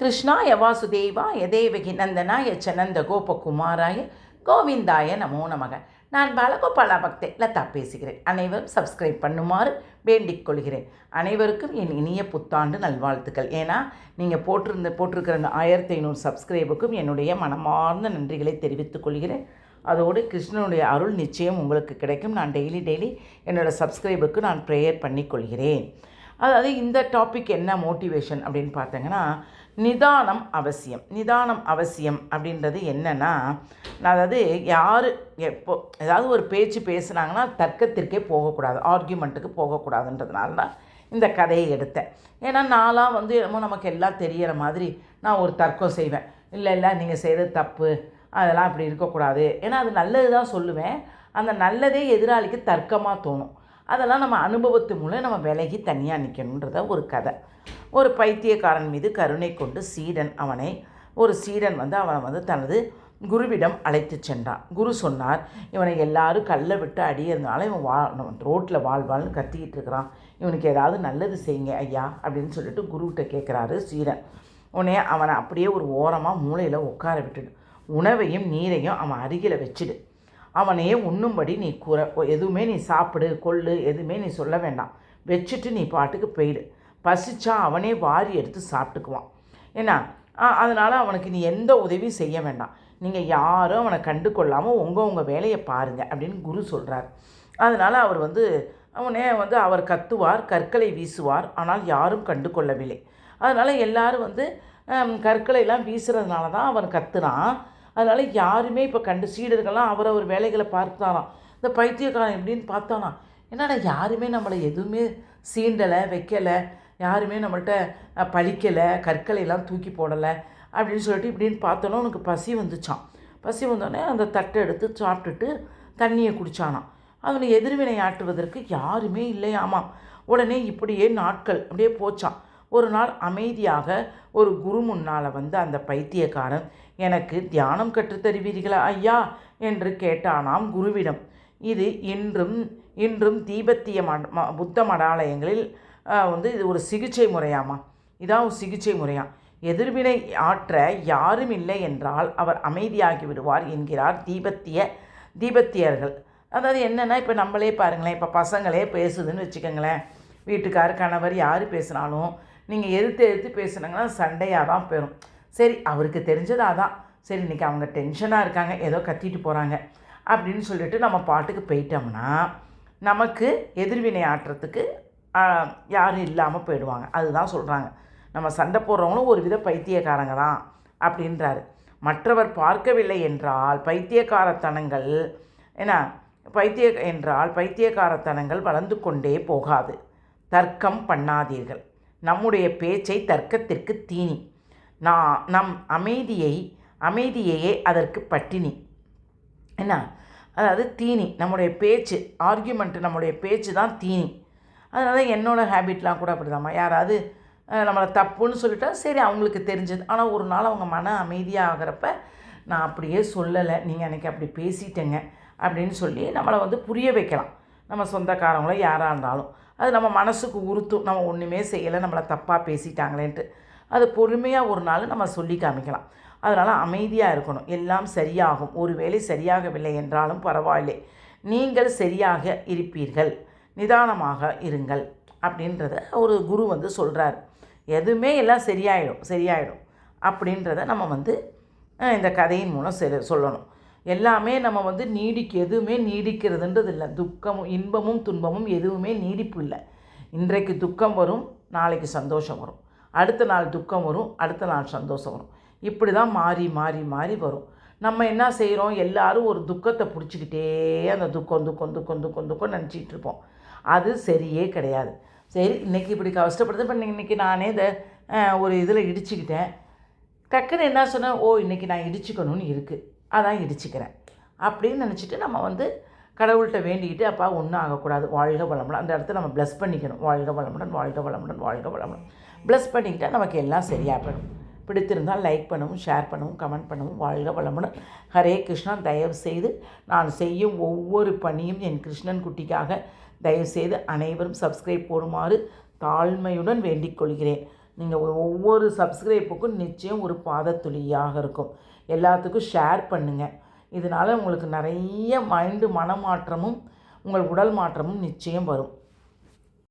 கிருஷ்ணாய வாசுதேவாய தேவகி நந்தனாய சனந்த கோபகுமாராய கோவிந்தாய நமோ நமக. நான் பாலகோபாலா பக்தே லதா பேசுகிறேன். அனைவரும் சப்ஸ்கிரைப் பண்ணுமாறு வேண்டிக் கொள்கிறேன் அனைவருக்கும் என் இனிய புத்தாண்டு நல்வாழ்த்துக்கள். ஏன்னா நீங்கள் போட்டிருந்த போட்டிருக்கிற அந்த ஆயிரத்தி ஐநூறு சப்ஸ்கிரைபுக்கும் என்னுடைய மனமார்ந்த நன்றிகளை தெரிவித்துக் கொள்கிறேன். அதோடு கிருஷ்ணனுடைய அருள் நிச்சயம் உங்களுக்கு கிடைக்கும். நான் டெய்லி டெய்லி என்னோடய சப்ஸ்கிரைபுக்கு நான் ப்ரேயர் பண்ணிக்கொள்கிறேன். அதாவது இந்த டாபிக் என்ன மோட்டிவேஷன் அப்படின்னு பார்த்தீங்கன்னா நிதானம் அவசியம். நிதானம் அவசியம் அப்படின்றது என்னென்னா அதாவது யார் எப்போ ஏதாவது ஒரு பேச்சு பேசுனாங்கன்னா தர்க்கத்திற்கே போகக்கூடாது ஆர்கியூமெண்ட்டுக்கு போகக்கூடாதுன்றதுனால தான் இந்த கதையை எடுத்தேன். ஏன்னா நான்லாம் வந்து என்னமோ நமக்கு எல்லாம் தெரியற மாதிரி நான் ஒரு தர்க்கம் செய்வேன். இல்லை இல்லை நீங்கள் செய்கிறது தப்பு அதெல்லாம் அப்படி இருக்கக்கூடாது. ஏன்னா அது நல்லது தான் சொல்லுவேன். அந்த நல்லதே எதிராளிக்கு தர்க்கமாக தோணும். அதெல்லாம் நம்ம அனுபவத்து மூலம் நம்ம விலகி தனியாக நிற்கணுன்றத ஒரு கதை. ஒரு பைத்தியக்காரன் மீது கருணை கொண்டு சீடன் அவனை ஒரு சீடன் வந்து அவனை வந்து தனது குருவிடம் அழைத்து சென்றான். குரு சொன்னார் இவனை எல்லாரும் கல்லை விட்டு அடியறதுனால இவன் வா ரோட்டில் வாழ்வாள்னு கத்திக்கிட்டு இருக்கிறான். இவனுக்கு ஏதாவது நல்லது செய்யுங்க ஐயா அப்படின்னு சொல்லிட்டு குருக்கிட்ட கேட்குறாரு சீடன். உடனே அவனை அப்படியே ஒரு ஓரமாக மூளையில் உட்கார விட்டுடு. உணவையும் நீரையும் அவன் அருகில் வச்சுடு. அவனையே உண்ணும்படி நீ கூற எதுவுமே நீ சாப்பிடு கொள்ளு எதுவுமே நீ சொல்ல வேண்டாம். வச்சுட்டு நீ பாட்டுக்கு போயிடு. பசிச்சா அவனே வாரி எடுத்து சாப்பிட்டுக்குவான். என்ன அதனால் அவனுக்கு நீ எந்த உதவியும் செய்ய வேண்டாம். நீங்கள் யாரும் அவனை கண்டு கொள்ளாமல் உங்கள் உங்கள் வேலையை பாருங்கள் அப்படின்னு குரு சொல்கிறார் அதனால் அவர் வந்து அவனே வந்து அவர் கத்துவார் கற்களை வீசுவார். ஆனால் யாரும் கண்டு கொள்ளவில்லை அதனால் எல்லாரும் வந்து கற்களையெல்லாம் வீசுறதுனால தான் அவன் கத்துனான் அதனால் யாருமே இப்போ கண்டு சீடர்கள்லாம் அவரவர் வேலைகளை பார்த்தாராம். இந்த பைத்தியக்காரன் எப்படின்னு பார்த்தானா? என்னடா யாருமே நம்மளை எதுவுமே சீண்டலை வைக்கலை யாருமே நம்மள்கிட்ட பழிக்கலை கற்களையெல்லாம் தூக்கி போடலை அப்படின்னு சொல்லிட்டு இப்படின்னு பார்த்தோன்னா உனக்கு பசி வந்துச்சான் பசி வந்தோடனே அந்த தட்டை எடுத்து சாப்பிட்டுட்டு தண்ணியை குடித்தானான் அவனை எதிர்வினை ஆட்டுவதற்கு யாருமே இல்லையாமா உடனே இப்படியே நாட்கள் அப்படியே போச்சான் ஒரு நாள் அமைதியாக ஒரு குரு முன்னால் வந்து அந்த பைத்தியக்காரன் எனக்கு தியானம் கற்றுத்தருவீர்களா ஐயா? என்று கேட்டானாம் குருவிடம். இது இன்றும் இன்றும் தீபத்திய ம புத்த மடாலயங்களில் வந்து இது ஒரு சிகிச்சை முறையாமா? இதான் ஒரு சிகிச்சை முறையா? எதிர்வினை ஆற்ற யாரும் இல்லை என்றால் அவர் அமைதியாகி விடுவார் என்கிறார் தீபத்திய தீபத்தியர்கள். அதாவது என்னென்னா இப்போ நம்மளே பாருங்களேன் இப்போ பசங்களே பேசுதுன்னு வச்சுக்கோங்களேன். வீட்டுக்கார் கணவர் யார் பேசினாலும் நீங்கள் எதிர்த்து எதிர்த்து பேசுனாங்கன்னா சண்டையாக தான் போயிடும் சரி அவருக்கு தெரிஞ்சது தான் சரி இன்றைக்கி அவங்க டென்ஷனாக இருக்காங்க ஏதோ கத்திட்டு போகிறாங்க அப்படின்னு சொல்லிட்டு நம்ம பாட்டுக்கு போயிட்டோம்னா நமக்கு எதிர்வினை ஆட்டுறதுக்கு யாரும் இல்லாமல் போயிடுவாங்க. அதுதான் சொல்கிறாங்க நம்ம சண்டை போடுறவங்களும் ஒரு வித பைத்தியக்காரங்க தான் அப்படின்றாரு. மற்றவர் பார்க்கவில்லை என்றால் பைத்தியக்காரத்தனங்கள் என்ன? பைத்திய என்றால் பைத்தியக்காரத்தனங்கள் வளர்ந்து கொண்டே போகாது. தர்க்கம் பண்ணாதீர்கள். நம்முடைய பேச்சை தர்க்கத்திற்கு தீனி. நான் நம் அமைதியை அமைதியையே அதற்கு பட்டினி. என்ன? அதாவது தீனி. நம்முடைய பேச்சு ஆர்கியூமெண்ட்டு நம்முடைய பேச்சு தான் தீனி. அதனால் என்னோடய ஹேபிட்லாம் கூட அப்படிதாம்மா. யாராவது நம்மளை தப்புன்னு சொல்லிட்டா சரி அவங்களுக்கு தெரிஞ்சது. ஆனால் ஒரு நாள் அவங்க மன அமைதியாக ஆகிறப்ப நான் அப்படியே சொல்லலை. நீங்கள் அன்றைக்கி அப்படி பேசிட்டேங்க அப்படின்னு சொல்லி நம்மளை வந்து புரிய வைக்கலாம். நம்ம சொந்தக்காரங்களும் யாராக இருந்தாலும். அது நம்ம மனசுக்கு உறுத்தும். நம்ம ஒன்றுமே செய்யலை நம்மளை தப்பாக பேசிட்டாங்களேன்ட்டு. அது பொறுமையாக ஒரு நாள் நம்ம சொல்லி காமிக்கலாம். அதனால் அமைதியாக இருக்கணும். எல்லாம் சரியாகும். ஒருவேளை சரியாகவில்லை என்றாலும் பரவாயில்லை. நீங்கள் சரியாக இருப்பீர்கள். நிதானமாக இருங்கள் அப்படின்றத ஒரு குரு வந்து சொல்கிறார் எதுவுமே எல்லாம் சரியாயிடும். சரியாயிடும். அப்படின்றத நம்ம வந்து இந்த கதையின் மூலம் சொல்லணும். எல்லாமே நம்ம வந்து நீடிக்க எதுவுமே நீடிக்கிறதுன்றது இல்லை. துக்கமும் இன்பமும் துன்பமும் எதுவுமே நீடிப்பு இல்லை. இன்றைக்கு துக்கம் வரும் நாளைக்கு சந்தோஷம் வரும். அடுத்த நாள் துக்கம் வரும் அடுத்த நாள் சந்தோஷம் வரும். இப்படி தான் மாறி மாறி மாறி வரும். நம்ம என்ன செய்கிறோம் எல்லோரும் ஒரு துக்கத்தை பிடிச்சிக்கிட்டே அந்த துக்கம் துக்கம் துக்கம் துக்கம் துக்கம் நினச்சிக்கிட்டு இருப்போம். அது சரியே கிடையாது. சரி இன்றைக்கி இப்படி கஷ்டப்படுது. இப்போ இன்றைக்கி நானே இதை ஒரு இதில் இடிச்சுக்கிட்டேன். டக்குன்னு என்ன சொன்னேன்? ஓ இன்றைக்கி நான் இடிச்சுக்கணும்னு இருக்குது அதான் இடிச்சுக்கிறேன். அப்படின்னு நினச்சிட்டு நம்ம வந்து கடவுள்கிட்ட வேண்டிக்கிட்டு அப்பா ஒன்றும் ஆகக்கூடாது. வாழ்க வளமுடன். அந்த இடத்துல நம்ம ப்ளஸ் பண்ணிக்கணும். வாழ்க வளமுடன் வாழ்க வளமுடன் வாழ்க வளமுடன். ப்ளஸ் பண்ணிக்கிட்டால் நமக்கு எல்லாம் சரியாக போயிடும் பிடித்திருந்தால் லைக் பண்ணவும் ஷேர் பண்ணவும் கமெண்ட் பண்ணவும் வாழ்க வளமுடன். ஹரே கிருஷ்ணன் தயவு செய்து நான் செய்யும் ஒவ்வொரு பணியும் என் கிருஷ்ணன் குட்டிக்காக தயவுசெய்து அனைவரும் சப்ஸ்கிரைப் போடுமாறு தாழ்மையுடன் வேண்டிக் கொள்கிறேன். நீங்கள் ஒவ்வொரு சப்ஸ்கிரைப்புக்கும் நிச்சயம் ஒரு பாதத்துளியாக இருக்கும். எல்லாத்துக்கும் ஷேர் பண்ணுங்கள் இதனால் உங்களுக்கு நிறைய மைண்டு மனமாற்றமும் உங்கள் உடல் மாற்றமும் நிச்சயம் வரும்.